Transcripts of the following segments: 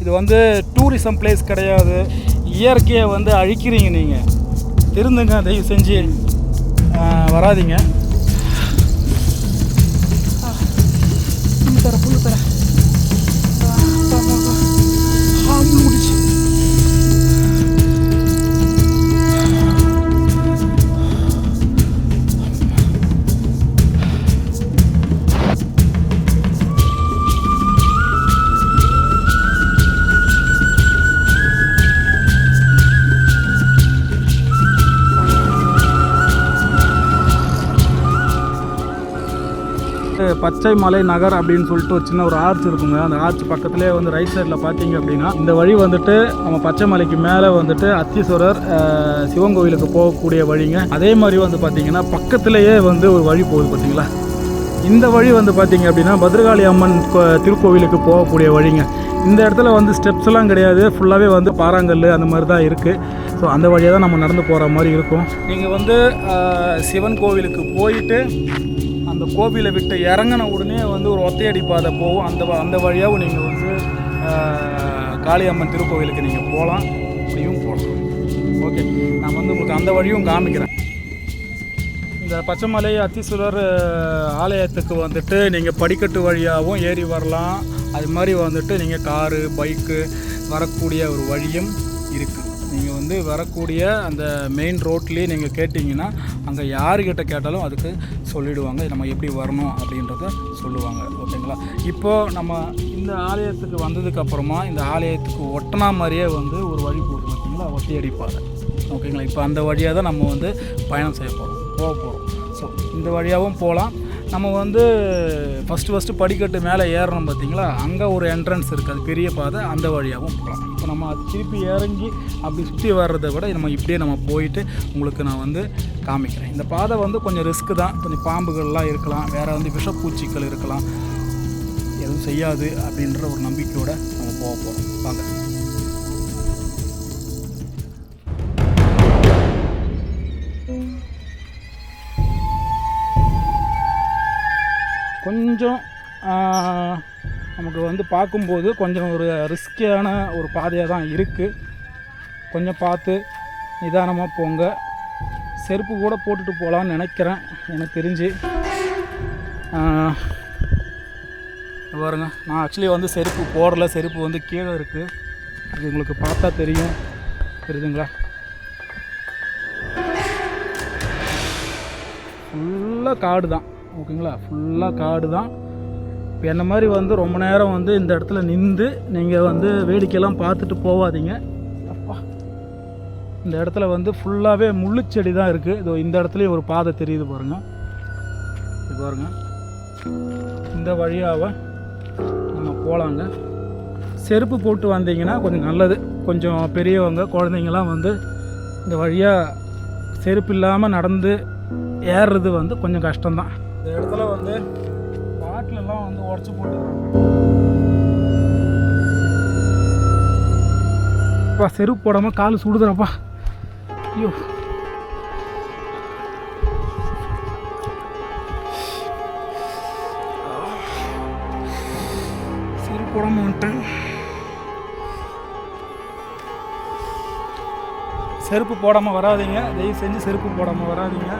இது வந்து tourism place கிடையாது. இயற்கையை வந்து அழிக்கிறீங்க நீங்கள் திருந்துங்க தயவு செஞ்சு வராதிங்க வராதீங்க. பச்சை மலை நகர் அப்படின்னு சொல்லிட்டு ஒரு சின்ன ஒரு ஆர்ச் இருக்குங்க. அந்த ஆர்ச் பக்கத்துலேயே வந்து ரைட் சைடில் பார்த்தீங்க அப்படின்னா இந்த வழி வந்துட்டு நம்ம பச்சை மலைக்கு மேலே வந்துட்டு அத்தீஸ்வரர் சிவன் கோவிலுக்கு போகக்கூடிய வழிங்க. அதே மாதிரி வந்து பார்த்தீங்கன்னா பக்கத்துலேயே வந்து ஒரு வழி போகுது பார்த்தீங்களா? இந்த வழி வந்து பார்த்தீங்க அப்படின்னா பத்ரகாளி அம்மன் திருக்கோவிலுக்கு போகக்கூடிய வழிங்க. இந்த இடத்துல வந்து ஸ்டெப்ஸ்லாம் கிடையாது. ஃபுல்லாகவே வந்து பாறாங்கல் அந்த மாதிரி தான் இருக்குது ஸோ அந்த வழியாக தான் நம்ம நடந்து போகிற மாதிரி இருக்கும். நீங்கள் வந்து சிவன் கோவிலுக்கு போயிட்டு அந்த கோவிலை விட்டு இறங்கின உடனே வந்து ஒரு ஒத்தையடி பாதை போகும். அந்த வ- அந்த வழியாகவும் நீங்கள் வந்து காளியம்மன் திருக்கோவிலுக்கு நீங்கள் போகலாம். அப்படியும் போகலாம். ஓகே. நான் வந்து உங்களுக்கு அந்த வழியும் காமிக்கிறேன். இந்த பச்சைமலை அத்தீஸ்வரர் ஆலயத்துக்கு வந்துட்டு நீங்கள் படிக்கட்டு வழியாகவும் ஏறி வரலாம். அது மாதிரி வந்துட்டு நீங்கள் காரு பைக்கு வரக்கூடிய ஒரு வழியும் இருக்குது வந்து வரக்கூடிய அந்த மெயின் ரோட்லேயே நீங்கள் கேட்டிங்கன்னா அங்கே யாருக்கிட்ட கேட்டாலும் அதுக்கு சொல்லிடுவாங்க. நம்ம எப்படி வரணும் அப்படின்றத சொல்லுவாங்க. ஓகேங்களா? இப்போது நம்ம இந்த ஆலயத்துக்கு வந்ததுக்கப்புறமா இந்த ஆலயத்துக்கு ஒட்டினா மாதிரியே வந்து ஒரு வழி போட்டு பார்த்தீங்களா ஒட்டி அடிப்பார் ஓகேங்களா? இப்போ அந்த வழியாக தான் நம்ம வந்து பயணம் செய்ய போகிறோம் போக போகிறோம் ஸோ இந்த வழியாகவும் போகலாம். நம்ம வந்து ஃபஸ்ட்டு ஃபஸ்ட்டு படிக்கட்டு மேலே ஏறணும் பார்த்தீங்களா? அங்கே ஒரு என்ட்ரன்ஸ் இருக்குது அது பெரிய பாதை அந்த வழியாகவும் போகலாம். இப்போ நம்ம அது திருப்பி இறங்கி அப்படி சுற்றி வர்றதை விட நம்ம இப்படியே நம்ம போயிட்டு உங்களுக்கு நான் வந்து காமிக்கிறேன். இந்த பாதை வந்து கொஞ்சம் ரிஸ்க்கு தான். கொஞ்சம் பாம்புகள்லாம் இருக்கலாம். வேறு வந்து விஷப்பூச்சிகள் இருக்கலாம். எதுவும் செய்யாது அப்படின்ற ஒரு நம்பிக்கையோடு நம்ம போக போகிறோம் வாங்க. கொஞ்சம் நமக்கு வந்து பார்க்கும்போது கொஞ்சம் ஒரு ரிஸ்கியான ஒரு பாதையாக தான் இருக்குது கொஞ்சம் பார்த்து நிதானமாக போங்க. செருப்பு கூட போட்டுட்டு போகலான்னு நினைக்கிறேன். எனக்கு தெரிஞ்சு. பாருங்க. நான் ஆக்சுவலி வந்து செருப்பு போடல. செருப்பு வந்து கீழே இருக்குது இது உங்களுக்கு பார்த்தா தெரியும். தெரியுதுங்களா? ஃபுல்லாக காடு தான். ஓகேங்களா? ஃபுல்லாக காடு தான். இப்போ என்ன மாதிரி வந்து ரொம்ப நேரம் வந்து இந்த இடத்துல நின்று நீங்கள் வந்து வேடிக்கையெல்லாம் பார்த்துட்டு போகாதீங்க அப்பா. இந்த இடத்துல வந்து ஃபுல்லாகவே முள்ளுச்செடி தான் இருக்குது இதோ இந்த இடத்துலையும் ஒரு பாதை தெரியுது பாருங்கள் இது பாருங்கள் இந்த வழியாக நம்ம போகலாங்க செருப்பு போட்டு வந்தீங்கன்னா கொஞ்சம் நல்லது. கொஞ்சம் பெரியவங்க குழந்தைங்கலாம் வந்து இந்த வழியாக செருப்பு இல்லாமல் நடந்து ஏறுறது வந்து கொஞ்சம் கஷ்டம்தான். இந்த இடத்துல வந்து பாட்டிலெல்லாம் வந்து உடச்சி போட்டுருக்காங்க. அப்பா செருப்பு போடாமல் கால் சுடுதுறப்பா ஐயோ. செருப்பு போடாமல் வந்துட்டேன். செருப்பு போடாமல் வராதிங்க. தயவு செஞ்சு செருப்பு போடாமல் வராதிங்க.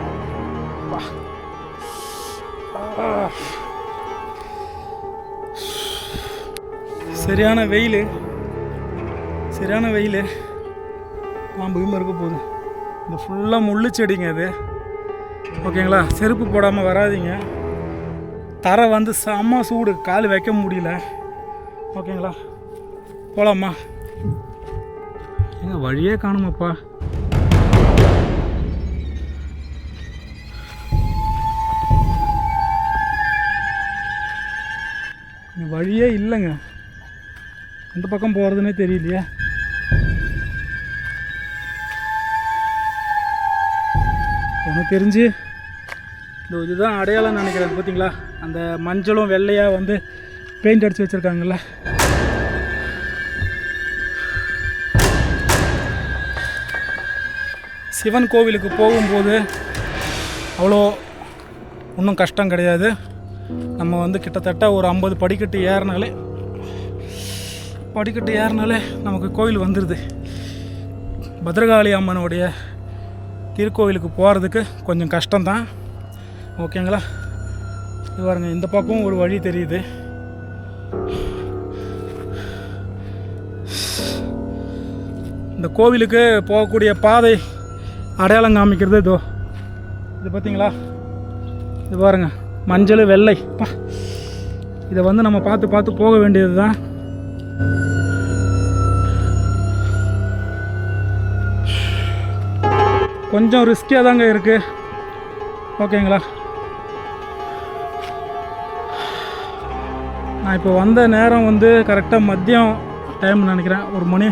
சரியான வெயில். சரியான வெயில். பாம்பு கீம்பு இருக்க போகுது. இந்த ஃபுல்லாக முள்ளு செடிங்க அது ஓகேங்களா? செருப்பு போடாமல் வராதீங்க. தரை வந்து செம்ம சூடு. கால் வைக்க முடியல. ஓகேங்களா? போகலாமா எங்க வழியே காணுமாப்பா? வழியே இல்லைங்க. இந்த பக்கம் போகிறதுனே தெரியலையே. எனக்கு தெரிஞ்சு இந்த இதுதான் அடையாளம் நினைக்கிறேன் பார்த்தீங்களா? அந்த மஞ்சளும் வெள்ளையாக வந்து பெயிண்ட் அடித்து வச்சுருக்காங்கல்ல. சிவன் கோவிலுக்கு போகும்போது அவ்வளோ ஒன்றும் கஷ்டம் கிடையாது. நம்ம வந்து கிட்டத்தட்ட ஒரு ஐம்பது படிக்கட்டு ஏறினாலே படிக்கட்டு ஏறினாலே நமக்கு கோயில் வந்துடுது பத்ரகாளி அம்மனுடைய திருக்கோயிலுக்கு போகிறதுக்கு கொஞ்சம் கஷ்டம்தான். ஓகேங்களா? இது பாருங்க இந்த பக்கம் ஒரு வழி தெரியுது. இந்த கோவிலுக்கு போகக்கூடிய பாதை அடையாளம் காமிக்கிறது இதோ. இது பார்த்தீங்களா இது பாருங்க மஞ்சள் வெள்ளை. பா. இதை வந்து நம்ம பார்த்து பார்த்து போக வேண்டியது தான் கொஞ்சம் ரிஸ்கியாக தாங்க இருக்குது ஓகேங்களா நான் இப்போ வந்த நேரம் வந்து கரெக்டாக மதியம் டைம் நினைக்கிறேன். ஒரு மணி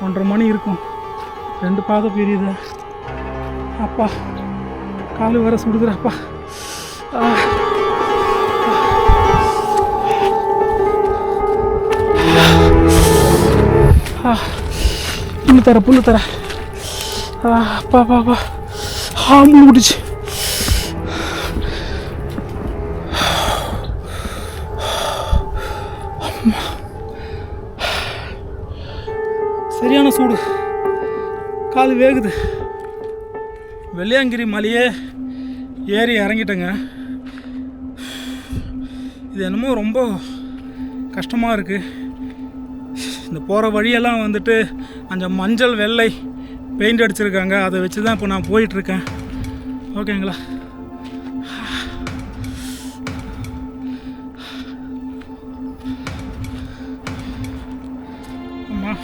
ஒன்றரை மணி இருக்கும். ரெண்டு பாதை பிரியுது. அப்பா காலு வேற சுடுதுறாப்பா ஆ. ஆ. புல்லு தர புல்லு தர. அப்பா பாப்பா அப்பா ஆ சரியான சூடு. கால் வேகுது. வெள்ளையங்கிரி மலையே ஏறி இறங்கிட்டேங்க. இது என்னமோ ரொம்ப கஷ்டமாக இருக்குது இந்த போகிற வழியெல்லாம் வந்துட்டு அந்த மஞ்சள் வெள்ளை பெயிண்ட் அடிச்சிருக்காங்க. அதை வச்சு தான் இப்போ நான் போயிட்டுருக்கேன். ஓகேங்களா? ஆமாம்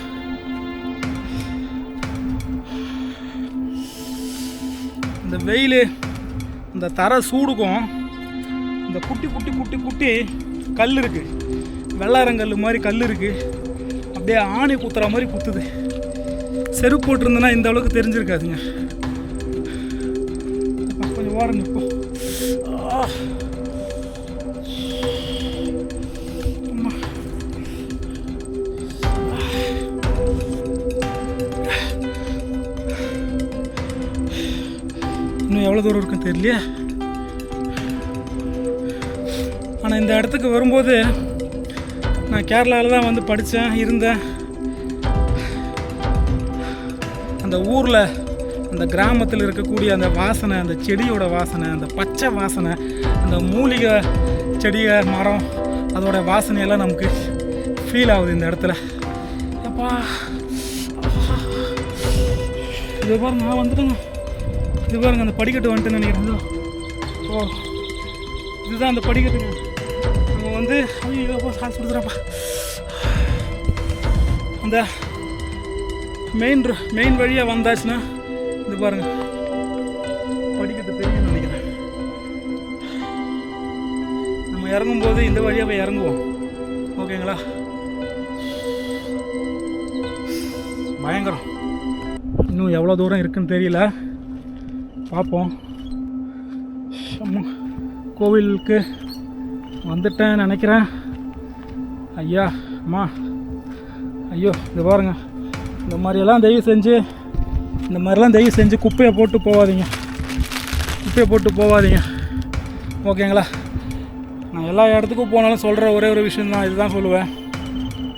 இந்த வெயில் இந்த தர சூடுக்கும் இந்த குட்டி குட்டி குட்டி குட்டி கல் இருக்குது வெள்ளாரங்கல் மாதிரி கல் இருக்குது அப்படியே ஆணி குத்துற மாதிரி குத்துது. செருப்பு போட்டிருந்தேன்னா இந்த அளவுக்கு தெரிஞ்சிருக்காதுங்க. கொஞ்சம் ஓரம் நிற்போம் இன்னும் எவ்வளோ தூரம் இருக்குன்னு தெரியலையே. ஆனால் இந்த இடத்துக்கு வரும்போது நான் கேரளாவில் தான் வந்து படித்தேன் இருந்தேன். அந்த ஊரில் அந்த கிராமத்தில் இருக்கக்கூடிய அந்த வாசனை அந்த செடியோட வாசனை அந்த பச்சை வாசனை அந்த மூலிகை செடியை மரம் அதோட வாசனையெல்லாம் நமக்கு ஃபீல் ஆகுது இந்த இடத்துல. அப்பா இது பாருங்க நான் வந்துட்டேங்க இது பாருங்க அந்த படிக்கட்டு வந்துட்டு நினைக்கிறேன். ஓ இதுதான் அந்த படிக்கட்டுங்க. நம்ம வந்து ஐயோ சாஸ் கொடுத்துறப்பா அந்த மெயின் மெயின் வழியாக வந்தாச்சுன்னா இது பாருங்க. படிக்கிறது பெரிய நினைக்கிறேன். நம்ம இறங்கும்போது இந்த வழியாக போய் இறங்குவோம். ஓகேங்களா? பயங்கரம். இன்னும் எவ்வளோ தூரம் இருக்குன்னு தெரியல. பார்ப்போம். அம்மா கோவிலுக்கு வந்துட்டேன் நினைக்கிறேன். ஐயா அம்மா. ஐயோ இது பாருங்க. இந்த மாதிரியெல்லாம் தயவு செஞ்சு இந்த மாதிரிலாம் தயவு செஞ்சு குப்பையை போட்டு போகாதீங்க. குப்பையை போட்டு போகாதீங்க. ஓகேங்களா? நான் எல்லா இடத்துக்கும் போனாலும் சொல்கிற ஒரே ஒரு விஷயந்தான் இதுதான் சொல்லுவேன்.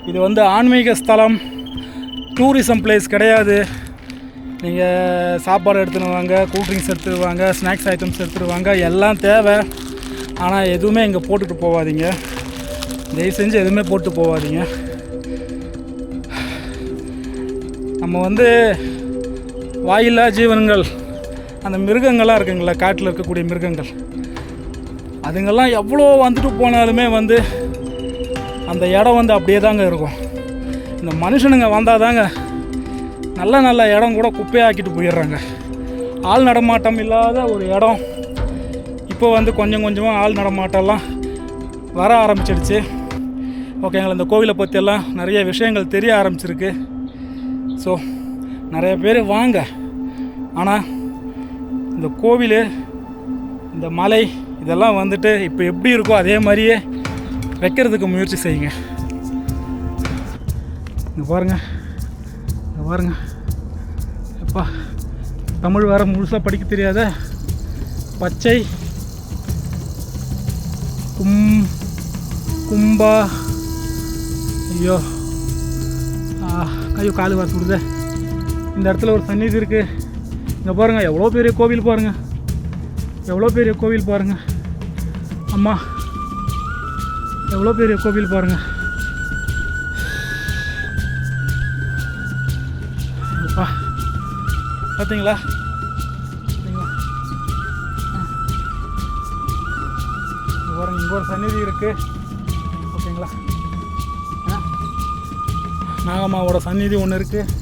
இது வந்து ஆன்மீக ஸ்தலம் டூரிசம் பிளேஸ் கிடையாது. நீங்கள் சாப்பாடு எடுத்துன்னு வாங்க கூல்ட்ரிங்க்ஸ் எடுத்துட்டு வாங்க ஸ்நாக்ஸ் ஐட்டம்ஸ் எடுத்துகிட்டு வாங்க எல்லாம் தேவை. ஆனால் எதுவுமே இங்கே போட்டுட்டு போகாதீங்க. தயவு செஞ்சு எதுவுமே போட்டு போகாதீங்க. நம்ம வந்து வாயில்லா ஜீவன்கள் அந்த மிருகங்கள்லாம் இருக்குங்களா காட்டில் இருக்கக்கூடிய மிருகங்கள். அதுங்கெல்லாம் எவ்வளோ வந்துட்டு போனாலுமே வந்து அந்த இடம் வந்து அப்படியே தாங்க இருக்கும். இந்த மனுஷனுங்க வந்தால் தாங்க நல்ல நல்ல இடம் கூட குப்பையாக்கிட்டு போயிடுறாங்க. ஆள் நடமாட்டம் இல்லாத ஒரு இடம். இப்போ வந்து கொஞ்சம் கொஞ்சமாக ஆள் நடமாட்டம்லாம் வர ஆரம்பிச்சிடுச்சு. ஓகேங்களா இந்த கோவிலை பற்றியெல்லாம் நிறைய விஷயங்கள் தெரிய ஆரம்பிச்சிருக்கு. ஸோ நிறைய பேர் வாங்க. ஆனால் இந்த கோவில் இந்த மலை இதெல்லாம் வந்துட்டு இப்போ எப்படி இருக்கோ அதே மாதிரியே வைக்கிறதுக்கு முயற்சி செய்யுங்க. இங்கே பாருங்க. இங்கே பாருங்கள் அப்பா தமிழ் வேறு முழுசாக படிக்க தெரியாத பச்சை கும் கும்பா. ஐயோ. ஐயோ காலு வாசு விடுதே. இந்த இடத்துல ஒரு சந்நிதி இருக்குது இங்கே பாருங்கள் எவ்வளோ பெரிய கோவில் பாருங்கள் எவ்வளோ பெரிய கோவில் பாருங்கள் அம்மா எவ்வளோ பெரிய கோவில் பாருங்கள் அப்பா பார்த்தீங்களா பாருங்கள் இங்க பாருங்க இங்கே ஒரு சந்நிதி இருக்குது நாகம்மாவோட சந்நிதி ஒன்று இருக்குது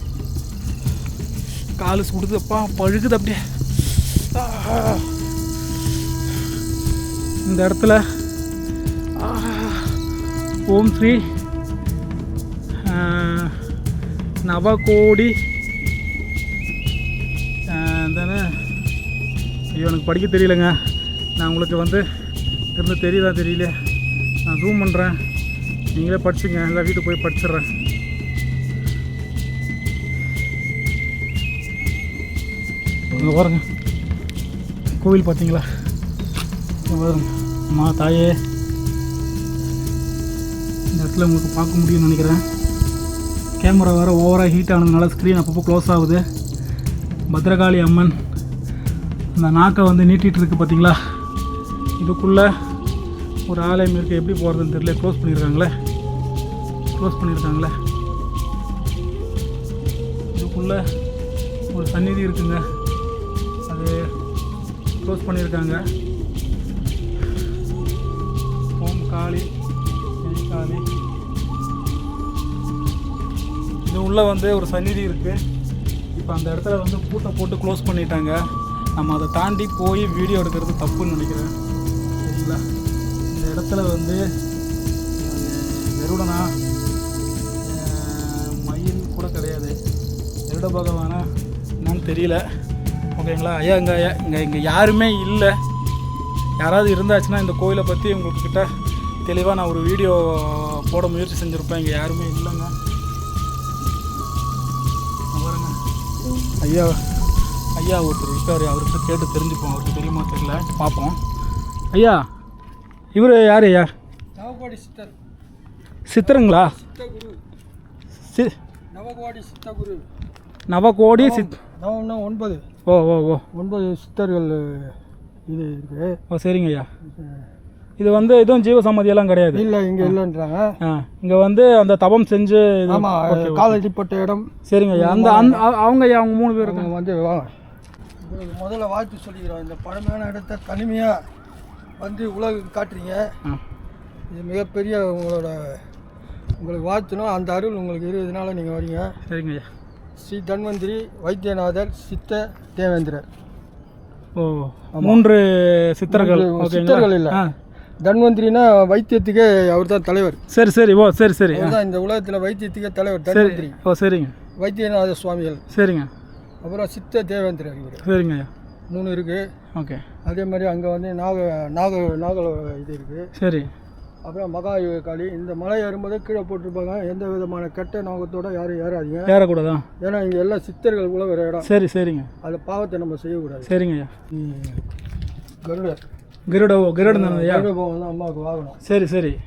காலு சுடுதுப்பா பழுகுது அப்படியே. இந்த இடத்துல ஓம் ஸ்ரீ நவகோடி. தானே ஐயோ எனக்கு படிக்க தெரியலங்க. நான் உங்களுக்கு வந்து இருந்து தெரியுதா தெரியல நான் ஜூம் பண்ணுறேன் நீங்களே படிச்சுங்க. இல்லை வீட்டுக்கு போய் படிச்சிடுறேன். இங்கே பாருங்க. கோவில் பார்த்தீங்களா? பாருங்க. அம்மா தாயே. இந்த இடத்துல உங்களுக்கு பார்க்க முடியும்னு நினைக்கிறேன். கேமரா வேறு ஓவராக ஹீட் ஆனதுனால ஸ்க்ரீன் அப்பப்போ க்ளோஸ் ஆகுது. பத்ரகாளி அம்மன் அந்த நாக்கை வந்து நீட்டிகிட்டு இருக்கு பார்த்தீங்களா? இதுக்குள்ளே ஒரு ஆலயம் இருக்குது எப்படி போகிறதுன்னு தெரியல. க்ளோஸ் பண்ணியிருக்காங்களே? க்ளோஸ் பண்ணியிருக்காங்களே? இதுக்குள்ளே ஒரு சந்நிதி இருக்குங்க. க்ளோஸ் பண்ணியிருக்காங்க. ஓம் காளி காளி இது உள்ளே வந்து ஒரு சந்நிதி இருக்குது இப்போ அந்த இடத்துல வந்து பூட்டை போட்டு க்ளோஸ் பண்ணிட்டாங்க. நம்ம அதை தாண்டி போய் வீடியோ எடுக்கிறது தப்புன்னு நினைக்கிறேன். சரிங்களா? இந்த இடத்துல வந்து அஹ், கருடனா மயில் கூட கிடையாது. கருட பகவானா என்னன்னு தெரியல. ஓகேங்களா? ஐயா இங்கே இங்கே இங்கே யாருமே இல்லை. யாராவது இருந்தாச்சுன்னா இந்த கோயிலை பற்றி உங்களுக்கு கிட்ட தெளிவாக நான் ஒரு வீடியோ போட முயற்சி செஞ்சுருப்பேன். இங்கே யாருமே இல்லைங்க. பாருங்க. ஐயா ஐயா ஒருத்தர் இருக்காரு. அவர்கிட்ட கேட்டு தெரிஞ்சுப்போம். அவருக்கு தெரியுமா தெரியல. பார்ப்போம். ஐயா இவர் யார் ஐயா? நவகோடி சித்தர். சித்தருங்களா? சி நவகோடி சித்தகுரு. நவகோடி சித் ஒன்பது. ஓ ஓ ஓ. ஒன்பது சித்தர்கள் இது இருக்கு. ஓ சரிங்க ஐயா இது வந்து எதுவும் ஜீவசம்மதியெல்லாம் கிடையாது? இல்லை இங்கே இல்லைன்றாங்க. இங்கே வந்து அந்த தபம் செஞ்சு ஓகே. காலடிப்பட்ட இடம். சரிங்க ஐயா அந்த அந்த அவங்க ஐயா அவங்க மூணு பேர் வந்து முதல்ல வாழ்த்து சொல்லிக்கிறோம். இந்த பழமையான இடத்த தனிமையாக வந்து உலகுக்கு காட்டுறீங்க. இது மிகப்பெரிய உங்களோட உங்களுக்கு வாழ்த்துணும். அந்த அருள் உங்களுக்கு இருபதுனால நீங்கள் வரீங்க. சரிங்க ஐயா ஸ்ரீ தன்வந்திரி வைத்தியநாதர் சித்த தேவேந்திரர். ஓ மூன்று சித்தர்கள். சித்தர்கள் இல்லை. தன்வந்திரினா வைத்தியத்துக்கே அவர் தான் தலைவர். சரி சரி. ஓ சரி சரி. தான் இந்த உலகத்தில் வைத்தியத்துக்கே தலைவர் தன்வந்திரி. ஓ சரிங்க. வைத்தியநாத சுவாமிகள். சரிங்க. அப்புறம் சித்த தேவேந்திரர் இவர். சரிங்க. மூணு இருக்குது ஓகே. அதே மாதிரி அங்கே வந்து நாக நாக நாக இது இருக்குது சரி. அப்புறம் மகாயுக காளி. இந்த மலை ஏறும்போது கீழே போட்டிருப்பாங்க. எந்த விதமான கெட்ட நோக்கத்தோட யாரும் ஏறாதீங்க. ஏறக்கூடாதா? ஏன்னா இங்கே எல்லாம் சித்தர்கள் உலகிற இடம். சரி சரிங்க. அதில் பாவத்தை நம்ம செய்யக்கூடாது. சரிங்க ஐயா. ம். கருடர். கிருட கிருடன் கருட பவன் தான் அம்மாவுக்கு வாகனம். சரி சரி.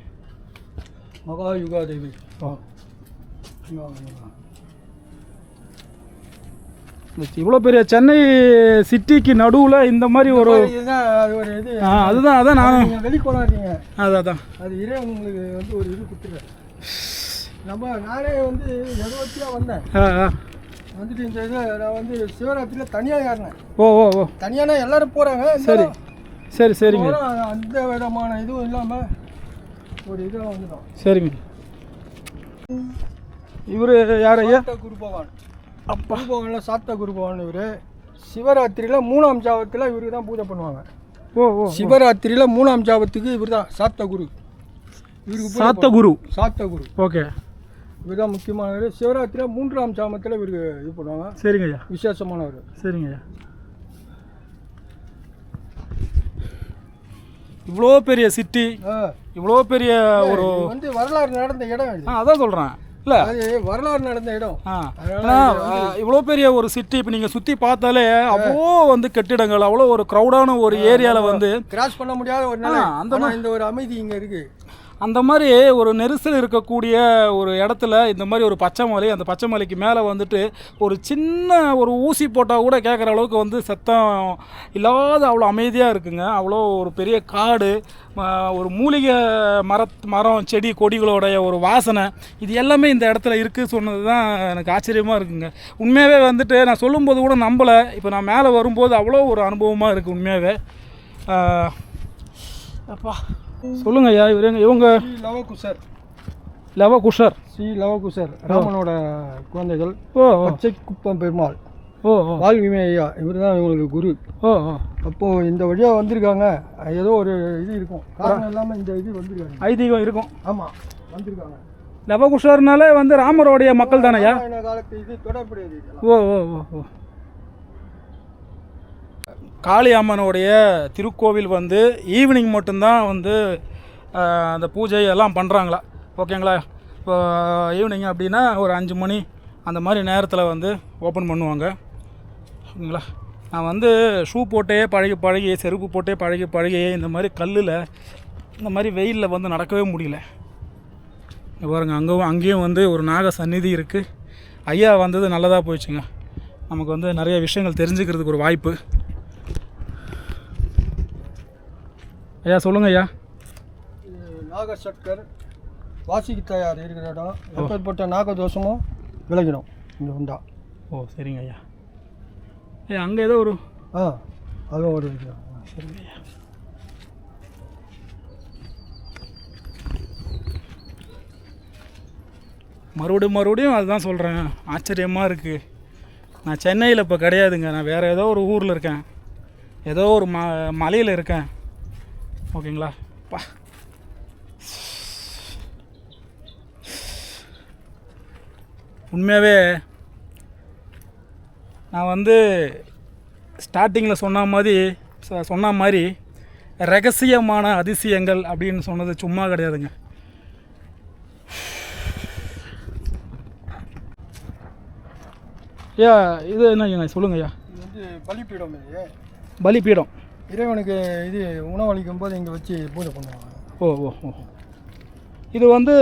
மகா வாங்க, இங்க வாங்க. இவ்வளோ பெரிய சென்னை சிட்டிக்கு நடுவில் இந்த மாதிரி ஒரு இதுதான் அது ஒரு இது. ஆ அதுதான் அதான் நான் வெளிக்கொண்டாடுறீங்க அதான் அதான். அது இறைவன் உங்களுக்கு வந்து ஒரு இது கொடுத்துருக்காரு நம்ம நானே வந்து எதவத்தியாக வந்தேன். வந்துட்டு இந்த இதை நான் வந்து சிவராத்திரியில் தனியாக ஏறினேன். ஓ ஓ ஓ. தனியானா எல்லாரும் போகிறாங்க சரி. சரி சரிங்க. அந்த விதமான இதுவும் இல்லாமல் ஒரு இதாக வந்துட்டோம் சரிங்க. இவர் யார் ஐயா? சாப்பிட்ட குரு பகவானில் சாப்பிட்ட குரு பகவான் இவர். சிவராத்திரியில் மூணாம் ஜாபத்தில் இவருக்கு தான் பூஜை பண்ணுவாங்க. ஓ ஓ சிவராத்திரியில் மூணாம் ஜாபத்துக்கு இவர் தான் சாப்பிட்ட குரு. இவருக்கு சாத்த குரு. சாப்பிட்ட குரு. ஓகே. இவர் தான் முக்கியமானவர். சிவராத்திரியில் மூன்றாம் ஜாமத்தில் இவருக்கு இது பண்ணுவாங்க. சரிங்க ஐயா. விசேஷமானவர். சரிங்க ஐயா. இவ்வளோ பெரிய சிட்டி. இவ்வளோ பெரிய ஒரு வந்து வரலாறு நடந்த இடம் அதான் சொல்கிறேன் இல்லை. வரலாறு நடந்த இடம். இவ்வளோ பெரிய ஒரு சிட்டி இப்போ நீங்கள் சுற்றி பார்த்தாலே அவ்வளோ வந்து கட்டிடங்கள் அவ்வளோ ஒரு க்ரௌடான ஒரு ஏரியாவில் வந்து கிராஸ் பண்ண முடியாத ஒரு அந்த இந்த ஒரு அமைதி இங்கே இருக்கு. அந்த மாதிரி ஒரு நெரிசல் இருக்கக்கூடிய ஒரு இடத்துல இந்த மாதிரி ஒரு பச்சை மலை அந்த பச்சை மலைக்கு மேலே வந்துட்டு ஒரு சின்ன ஒரு ஊசி போட்டால் கூட கேட்குற அளவுக்கு வந்து சத்தம் இல்லாத அவ்வளோ அமைதியாக இருக்குங்க. அவ்வளோ ஒரு பெரிய காடு ஒரு மூலிகை மரத் மரம் செடி கொடிகளோடைய ஒரு வாசனை இது எல்லாமே இந்த இடத்துல இருக்குது சொன்னது தான் எனக்கு ஆச்சரியமாக இருக்குங்க. உண்மையாகவே வந்துட்டு நான் சொல்லும்போது கூட நம்பலை. இப்போ நான் மேலே வரும்போது அவ்வளோ ஒரு அனுபவமாக இருக்குது உண்மையாகவே அப்பா. சொல்லுங்க ஐயா இவங்க இவங்க ஸ்ரீ லவகுசர். லவ குஷர் ஸ்ரீ லவகுசர் ராமனோட குழந்தைகள் ஓ பச்சை குப்பம் பெருமாள். ஓ வாழ்விமை ஐயா இவர் தான் இவங்களுக்கு குரு. ஓ அப்போது இந்த வழியாக வந்திருக்காங்க. ஏதோ ஒரு இது இருக்கும். காரணம் இல்லாமல் இந்த இது வந்திருக்காங்க. ஐதீகம் இருக்கும். ஆமாம் வந்திருக்காங்க. லவ குஷர்னாலே வந்து ராமரோடைய மக்கள் தானையா காலத்து இது தொடர்புடையது. ஓ ஓ ஓ ஓ. காளி அம்மனுடைய திருக்கோவில் வந்து ஈவினிங் மட்டும்தான் வந்து அந்த பூஜை எல்லாம் பண்ணுறாங்களா ஓகேங்களா? இப்போ ஈவினிங் அப்படின்னா ஒரு அஞ்சு மணி அந்த மாதிரி நேரத்தில் வந்து ஓப்பன் பண்ணுவாங்க. ஓகேங்களா? நான் வந்து ஷூ போட்டே பழகி பழகி செருப்பு போட்டே பழகி பழகி இந்த மாதிரி கல்லில் இந்த மாதிரி வெயிலில் வந்து நடக்கவே முடியல. பாருங்க அங்கேவும் அங்கேயும் வந்து ஒரு நாக சந்நிதி இருக்குது ஐயா வந்தது நல்லதாக போயிடுச்சுங்க. நமக்கு வந்து நிறைய விஷயங்கள் தெரிஞ்சுக்கிறதுக்கு ஒரு வாய்ப்பு. ஐயா சொல்லுங்க ஐயா. இது நாகசட்கர் வாசிக்கு தயார் இருக்கிற இடம். எப்பேற்பட்ட நாகதோஷமும் விலகிடும் இங்கே வந்தா ஓ சரிங்க ஐயா. ஏ அங்கே ஏதோ ஒரு ஆ அதுவும் ஒரு சரிங்க ஐயா. மறுபடியும் மறுபடியும் அதுதான் சொல்கிறேன் ஆச்சரியமாக இருக்குது நான் சென்னையில் இப்போ கிடையாதுங்க. நான் வேறு ஏதோ ஒரு ஊரில் இருக்கேன். ஏதோ ஒரு ம மலையில் இருக்கேன். ஓகேங்களா? பா. உண்மையாகவே நான் வந்து ஸ்டார்டிங்கில் சொன்ன மாதிரி சொன்ன மாதிரி ரகசியமான அதிசயங்கள் அப்படின்னு சொன்னது சும்மா கிடையாதுங்க. ஐயா இது என்ன சொல்லுங்க ஐயா. பலிப்பீடம் இது பலிபீடம். இறைவனுக்கு இது உணவளிக்கும் போது இங்கே வச்சு பூஜை பண்ணுவாங்க. ஓ ஓ ஓ. இது வந்து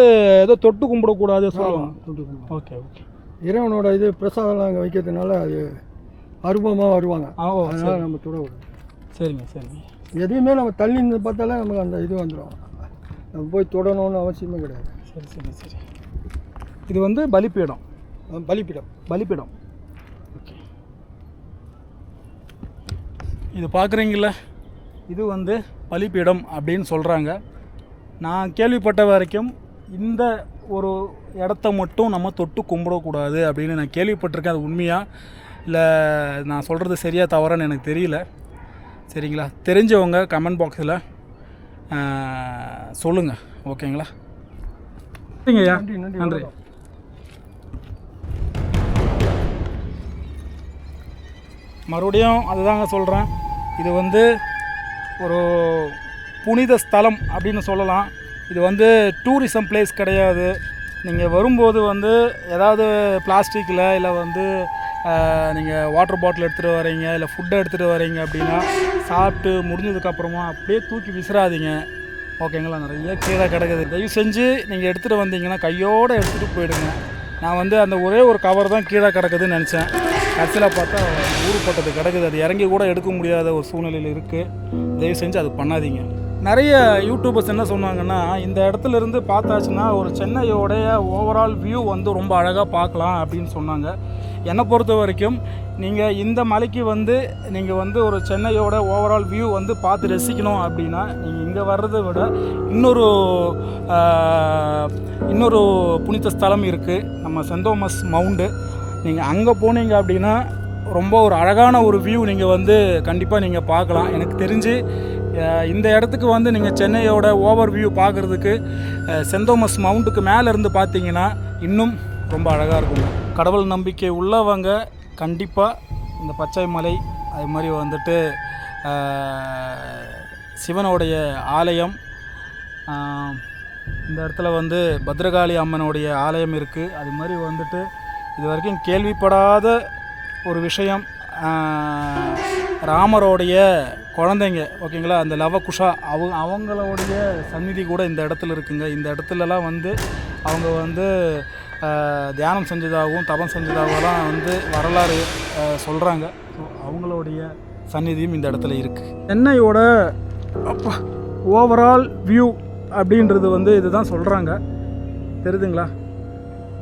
ஏதோ தொட்டு கும்பிடக்கூடாது சொல்லுவாங்க. தொட்டு கும்பிடுவாங்க. Okay okay. இறைவனோட இது பிரசாதம்லாம் அங்கே வைக்கிறதுனால அது அருபமாக வருவாங்க. அதனால நம்ம தொடக்கூடாது சரிங்க சரிங்க. எதையுமே நம்ம தள்ளி நின்று பார்த்தாலே நமக்கு அந்த இது வந்துடும் நம்ம போய் தொடணும்னு அவசியமே கிடையாது. சரி சரி சரி. இது வந்து பலிபீடம் அஹ் பலிப்பீடம் பலிபீடம் ஓகே இது பார்க்குறீங்கள இது வந்து பலிபீடம் அப்படின்னு சொல்கிறாங்க நான் கேள்விப்பட்ட வரைக்கும் இந்த ஒரு இடத்த மட்டும் நம்ம தொட்டு கும்பிடக்கூடாது அப்படின்னு நான் கேள்விப்பட்டிருக்கேன். அது உண்மையா இல்லை நான் சொல்கிறது சரியா தவறான்னு எனக்கு தெரியல. சரிங்களா? தெரிஞ்சவங்க கமெண்ட் பாக்ஸில் சொல்லுங்கள் ஓகேங்களா? சரிங்கய்யா நன்றி. மறுபடியும் அதுதாங்க சொல்கிறேன் இது வந்து ஒரு புனித ஸ்தலம் அப்படின்னு சொல்லலாம். இது வந்து டூரிசம் பிளேஸ் கிடையாது. நீங்கள் வரும்போது வந்து ஏதாவது பிளாஸ்டிக்கில் இல்லை வந்து நீங்கள் வாட்டர் பாட்டில் எடுத்துகிட்டு வரீங்க இல்லை ஃபுட்டை எடுத்துகிட்டு வரீங்க அப்படின்னா சாப்பிட்டு முடிஞ்சதுக்கப்புறமா அப்படியே தூக்கி விசிறாதீங்க. ஓகேங்களா நிறைய கீழே கிடக்குது. தயவு செஞ்சு நீங்கள் எடுத்துகிட்டு வந்தீங்கன்னா கையோடு எடுத்துகிட்டு போயிடுங்க. நான் வந்து அந்த ஒரே ஒரு கவர் தான் கீழே கிடக்குதுன்னு நினச்சேன். கடைசியில் பார்த்தா ஊருப்பட்டது கிடக்குது. அது இறங்கி கூட எடுக்க முடியாத ஒரு சூழ்நிலையில் இருக்குது தயவு செஞ்சு அது பண்ணாதீங்க. நிறைய யூடியூபர்ஸ் என்ன சொன்னாங்கன்னா இந்த இடத்துல இருந்து பார்த்தாச்சுன்னா ஒரு சென்னையோடைய ஓவரால் வியூ வந்து ரொம்ப அழகாக பார்க்கலாம் அப்படின்னு சொன்னாங்க. என்னை பொறுத்த வரைக்கும் நீங்கள் இந்த மலைக்கு வந்து நீங்கள் வந்து ஒரு சென்னையோட ஓவரால் வியூ வந்து பார்த்து ரசிக்கணும் அப்படின்னா நீங்கள் இங்கே வர்றதை விட இன்னொரு இன்னொரு புனித ஸ்தலம் இருக்குது நம்ம சென்ட் தோமஸ் மவுண்டு. நீங்கள் அங்கே போனீங்க அப்படின்னா ரொம்ப ஒரு அழகான ஒரு வியூ நீங்கள் வந்து கண்டிப்பாக நீங்கள் பார்க்கலாம். எனக்கு தெரிஞ்சு இந்த இடத்துக்கு வந்து நீங்கள் சென்னையோட ஓவர் வியூ பார்க்குறதுக்கு செந்தோமஸ் மவுண்ட்டுக்கு மேலே இருந்து பார்த்தீங்கன்னா இன்னும் ரொம்ப அழகாக இருக்கும் கடவுள் நம்பிக்கை உள்ளவங்க கண்டிப்பாக இந்த பச்சை மலை அது மாதிரி வந்துட்டு சிவனுடைய ஆலயம் இந்த இடத்துல வந்து பத்ரகாளி அம்மனுடைய ஆலயம் இருக்குது அது மாதிரி வந்துட்டு இது வரைக்கும் கேள்விப்படாத ஒரு விஷயம் ராமரோடைய குழந்தைங்க ஓகேங்களா? அந்த லவ குஷா அவங்க அவங்களுடைய சந்நிதி கூட இந்த இடத்துல இருக்குங்க. இந்த இடத்துலலாம் வந்து அவங்க வந்து தியானம் செஞ்சதாகவும் தபம் செஞ்சதாகலாம் வந்து வரலாறு சொல்கிறாங்க ஸோ அவங்களுடைய சந்நிதியும் இந்த இடத்துல இருக்குது சென்னையோட அப்பா ஓவரால் வியூ அப்படின்றது வந்து இதுதான் சொல்கிறாங்க தெரியுதுங்களா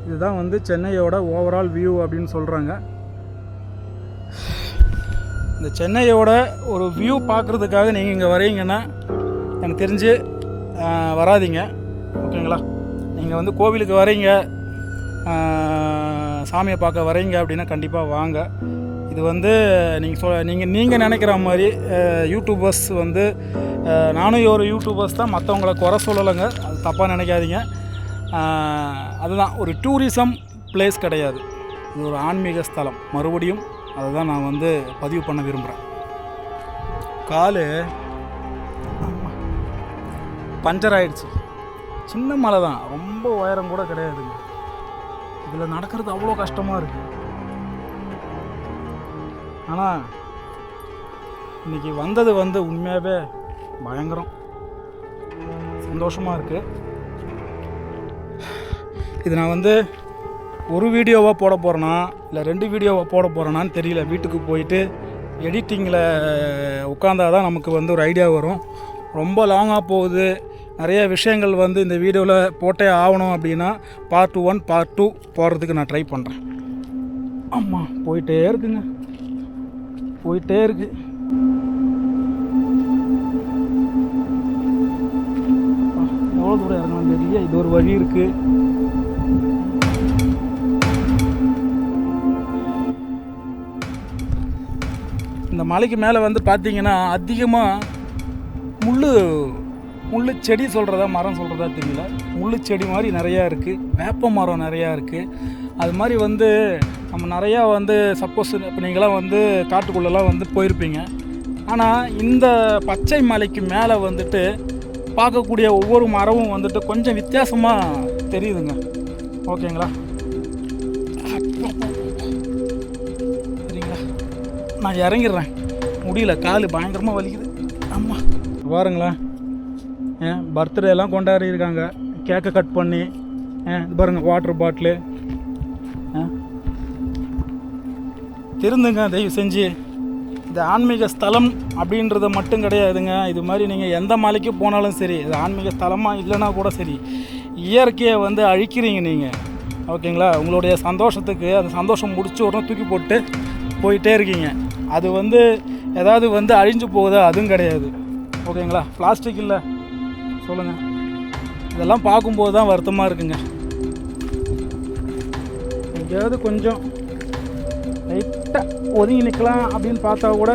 இதுதான் வந்து சென்னையோட ஓவரால் வியூ அப்படின்னு சொல்கிறாங்க இந்த சென்னையோட ஒரு வியூ பார்க்குறதுக்காக நீங்கள் இங்கே வரீங்கன்னா எனக்கு தெரிஞ்சு வராதிங்க வராதீங்க. ஓகேங்களா? நீங்கள் வந்து கோவிலுக்கு வரீங்க சாமியை பார்க்க வரீங்க அப்படின்னா கண்டிப்பாக வாங்க. இது வந்து நீங்கள் சொ நீங்கள் நீங்கள் நினைக்கிற மாதிரி யூடியூபர்ஸ் வந்து நானும் ஒரு யூடியூபர்ஸ் தான். மற்றவங்கள குறை சொல்லலைங்க. அது தப்பாக நினைக்காதீங்க. அதுதான். ஒரு டூரிசம் பிளேஸ் கிடையாது. இது ஒரு ஆன்மீக ஸ்தலம். மறுபடியும் அதை தான் நான் வந்து பதிவு பண்ண விரும்புகிறேன் காலு பஞ்சர் ஆயிடுச்சு. சின்ன மலை தான். ரொம்ப உயரம் கூட கிடையாதுங்க. இதில் நடக்கிறது அவ்வளோ கஷ்டமாக இருக்குது ஆனால் இன்னைக்கு வந்தது வந்து உண்மையாகவே பயங்கரம். சந்தோஷமாக இருக்குது இது நான் வந்து ஒரு வீடியோவாக போட போகிறேனா இல்லை ரெண்டு வீடியோவாக போட போகிறேனான்னு தெரியல. வீட்டுக்கு போயிட்டு எடிட்டிங்கில் உட்காந்தா தான் நமக்கு வந்து ஒரு ஐடியா வரும். ரொம்ப லாங்காக போகுது. நிறைய விஷயங்கள் வந்து இந்த வீடியோவில் போட்டே ஆகணும் அப்படின்னா பார்ட் ஒன் பார்ட் டூ போடுறதுக்கு நான் ட்ரை பண்ணுறேன் ஆமாம் போயிட்டே இருக்குங்க. போயிட்டே இருக்கு. எவ்வளோ தூரம் இறங்கணும் தெரியல இது ஒரு வழி இருக்குது இந்த மலைக்கு மேலே வந்து பார்த்தீங்கன்னா அதிகமாக முள் முள் செடி சொல்கிறதா மரம் சொல்கிறதா தெரியல. முள் செடி மாதிரி நிறையா இருக்குது வேப்ப மரம் நிறையா இருக்குது அது மாதிரி வந்து நம்ம நிறையா வந்து சப்போஸ் இப்போ நீங்களாம் வந்து காட்டுக்குள்ளெல்லாம் வந்து போயிருப்பீங்க. ஆனால் இந்த பச்சை மலைக்கு மேலே வந்துட்டு பார்க்கக்கூடிய ஒவ்வொரு மரமும் வந்துட்டு கொஞ்சம் வித்தியாசமாக தெரியுதுங்க. ஓகேங்களா? நான் இறங்கிடுறேன். முடியல கால் பயங்கரமாக வலிக்குது. ஆமாம் பாருங்களேன் ஏன் பர்த்டே எல்லாம் கொண்டாடி இருக்காங்க கேக்கை கட் பண்ணி இது பாருங்கள் வாட்டர் பாட்டிலு திருந்துங்க தயவு செஞ்சு. இது ஆன்மீக ஸ்தலம் அப்படின்றது மட்டும் கிடையாதுங்க. இது மாதிரி நீங்கள் எந்த மலைக்கு போனாலும் சரி இது ஆன்மீக ஸ்தலமாக இல்லைன்னா கூட சரி இயற்கையை வந்து அழிக்கிறீங்க நீங்கள் ஓகேங்களா? உங்களுடைய சந்தோஷத்துக்கு அந்த சந்தோஷம் முடிச்ச உடனே தூக்கி போட்டு போயிட்டே இருக்கீங்க. அது வந்து ஏதாவது வந்து அழிஞ்சு போகுதா? அதுவும் கிடையாது. ஓகேங்களா? பிளாஸ்டிக் இல்லை. சொல்லுங்கள் இதெல்லாம் பார்க்கும்போது தான் வருத்தமாக இருக்குங்க. எங்கேயாவது கொஞ்சம் லைட்டாக ஒதுங்கி நிற்கலாம் அப்படின்னு பார்த்தா கூட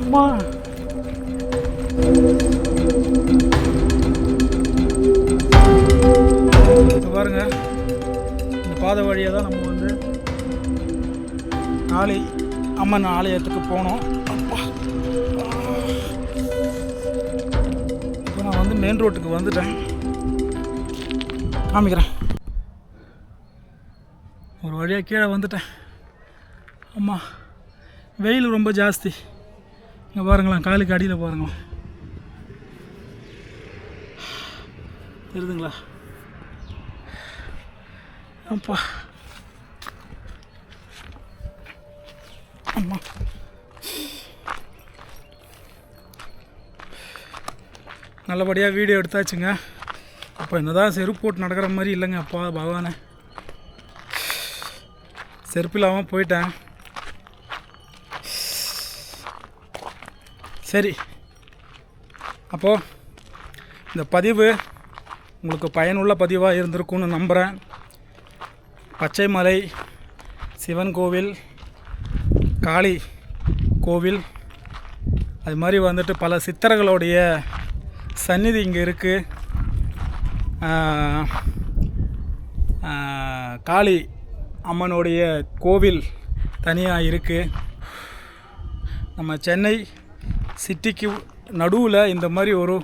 அம்மா. பாருங்க. பாதை வழியாக தான் நம்ம வந்து நாளை அம்மன் ஆலயத்துக்கு போனோம். இப்போ நான் வந்து மெயின் ரோட்டுக்கு வந்துட்டேன். காமிக்கிறேன். ஒரு வழியாக கீழே வந்துட்டேன். அம்மா வெயில் ரொம்ப ஜாஸ்தி. இங்கே பாருங்களேன் காலுக்கு அடியில் பாருங்களேன். தெரியுதுங்களா? அப்பா அம்மா. நல்லபடியாக வீடியோ எடுத்தாச்சுங்க. அப்போ என்னதான் செருப்பு போட்டு நடக்கிற மாதிரி இல்லைங்க அப்பா பகவானே. செருப்பு இல்லாமல் போயிட்டேன். சரி. அப்போது இந்த பதிவு உங்களுக்கு பயனுள்ள பதிவாக இருந்திருக்கும்னு நம்புகிறேன் பச்சைமலை சிவன் கோவில் காளி கோவில். அது மாதிரி வந்துட்டு பல சித்தர்களுடைய சந்நிதி இங்கே இருக்குது காளி அம்மனுடைய கோவில் தனியாக இருக்குது நம்ம சென்னை சிட்டிக்கு நடுவில் இந்த மாதிரி ஒரு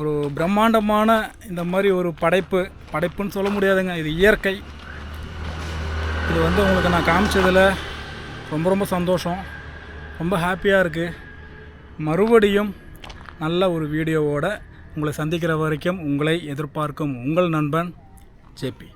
ஒரு பிரம்மாண்டமான இந்த மாதிரி ஒரு படைப்பு படைப்புன்னு சொல்ல முடியாதுங்க. இது இயற்கை. இது வந்து உங்களுக்கு நான் காமிச்சதில் ரொம்ப ரொம்ப சந்தோஷம். ரொம்ப ஹாப்பியாக இருக்குது மறுபடியும் நல்ல ஒரு வீடியோவோட உங்களை சந்திக்கிற வரைக்கும் உங்களை எதிர்பார்க்கும் உங்கள் நண்பன் ஜேபி